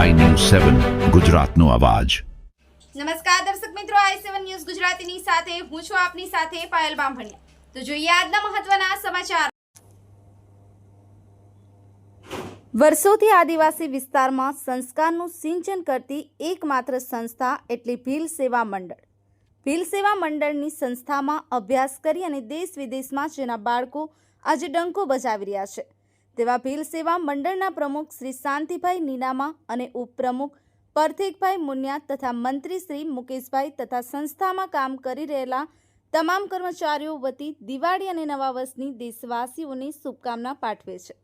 સેવન ગુજરાતનો અવાજ. નમસ્કાર દર્શક મિત્રો આઈ સેવન ન્યૂઝ ગુજરાતીની સાથે હું છું આપની સાથે પાયલ બામભણિયા. તો જોઈએ આજના મહત્વના સમાચાર. વર્ષોથી આદિવાસી વિસ્તારમાં સંસ્કારનું સિંચન કરતી એકમાત્ર સંસ્થા એટલે ભીલ સેવા મંડળ. ભીલ સેવા મંડળની સંસ્થામાં અભ્યાસ કરી અને દેશ વિદેશમાં જેના બાળકો આજે ડંકો બજાવી રહ્યા છે. તેવા ભીલ સેવા મંડળના પ્રમુખ શ્રી શાંતિભાઈ નીનામા અને ઉપપ્રમુખ પરથિકભાઈ મુનિયા તથા મંત્રી શ્રી મુકેશભાઈ તથા સંસ્થામાં કામ કરી રહેલા તમામ કર્મચારીઓ વતી દિવાળી અને નવા વર્ષની દેશવાસીઓને શુભકામના પાઠવે છે.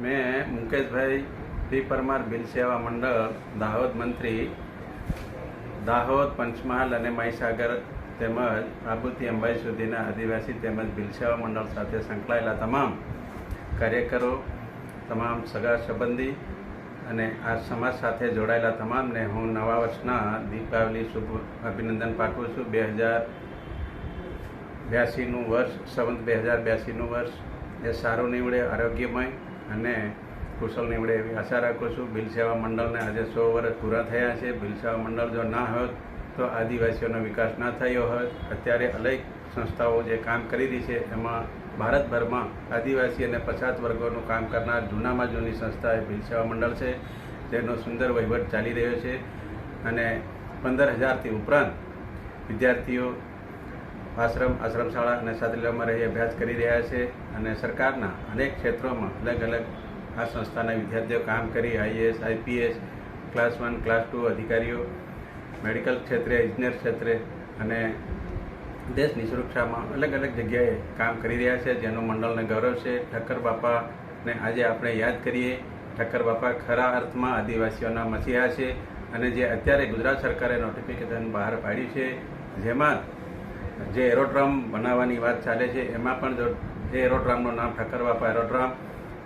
મેં મુકેશભાઈ પી. પરમાર બિલ સેવા મંડળ, દાહોદ મંત્રી, દાહોદ પંચમહાલ અને મહીસાગર તેમજ આબુથી અંબાઈ સુધીના આદિવાસી તેમજ ભીલસેવા મંડળ સાથે સંકળાયેલા તમામ કાર્યકરો, તમામ સગા સંબંધી અને આ સમાજ સાથે જોડાયેલા તમામને હું નવા વર્ષના દીપાવલી શુભ અભિનંદન પાઠવું છું. બે હજાર બ્યાસીનું વર્ષ, સંવત બે હજાર બ્યાસીનું વર્ષ, એ સારું નીવડે, આરોગ્યમય અને કુશળ નીવડે એવી આશા રાખું છું. ભીલસેવા મંડળને આજે સો વર્ષ પૂરા થયા છે. ભીલસેવા મંડળ જો ના હોત તો આદિવાસીઓનો વિકાસ ના થયો હોત, અત્યારે અનેક સંસ્થાઓ જે કામ કરી રહી છે, એમાં ભારતભરમાં આદિવાસી અને પછાત વર્ગોનું કામ કરનાર જૂનામાં જૂની સંસ્થા એ ભીલસેવા મંડળ છે, જેનો સુંદર વહીવટ ચાલી રહ્યો છે અને પંદર હજારથી ઉપરાંત વિદ્યાર્થીઓ આશ્રમ આશ્રમ શાળા અને સાદરીલામાં રહી અભ્યાસ કરી રહ્યા છે અને સરકારના અનેક ક્ષેત્રોમાં અલગ અલગ આ સંસ્થાના વિદ્યાર્થીઓ કામ કરી, IAS, IPS, class one, class two અધિકારીઓ મેડિકલ ક્ષેત્રે, ઇજનેર ક્ષેત્રે અને દેશની સુરક્ષામાં અલગ અલગ જગ્યાએ કામ કરી રહ્યા છે, જેનું મંડળને ગૌરવ છે. ઠક્કર બાપાને આજે આપણે યાદ કરીએ. ઠક્કર બાપા ખરા અર્થમાં આદિવાસીઓના મસીહા છે અને જે અત્યારે ગુજરાત સરકારે નોટિફિકેશન બહાર પાડ્યું છે, જેમાં જે એરોડ્રામ બનાવવાની વાત ચાલે છે, એમાં પણ જો એ એરોડ્રામનું નામ ઠક્કર બાપા એરોડ્રામ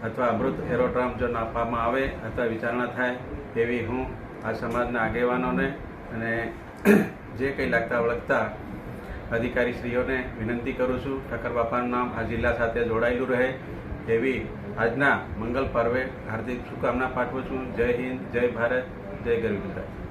અથવા અમૃત એરોડ્રામ જો નાખવામાં આવે અથવા વિચારણા થાય તેવી હું આ સમાજના આગેવાનોને અને જે કંઈ લાગતા વળગતા અધિકારીશ્રીઓને વિનંતી કરું છું ઠક્કર બાપાનું નામ આ જિલ્લા સાથે જોડાયેલું રહે એવી આજના મંગલ પર્વે હાર્દિક શુભકામના પાઠવું છું. જય હિન્દ, જય ભારત, જય ગરવી ગુજરાત.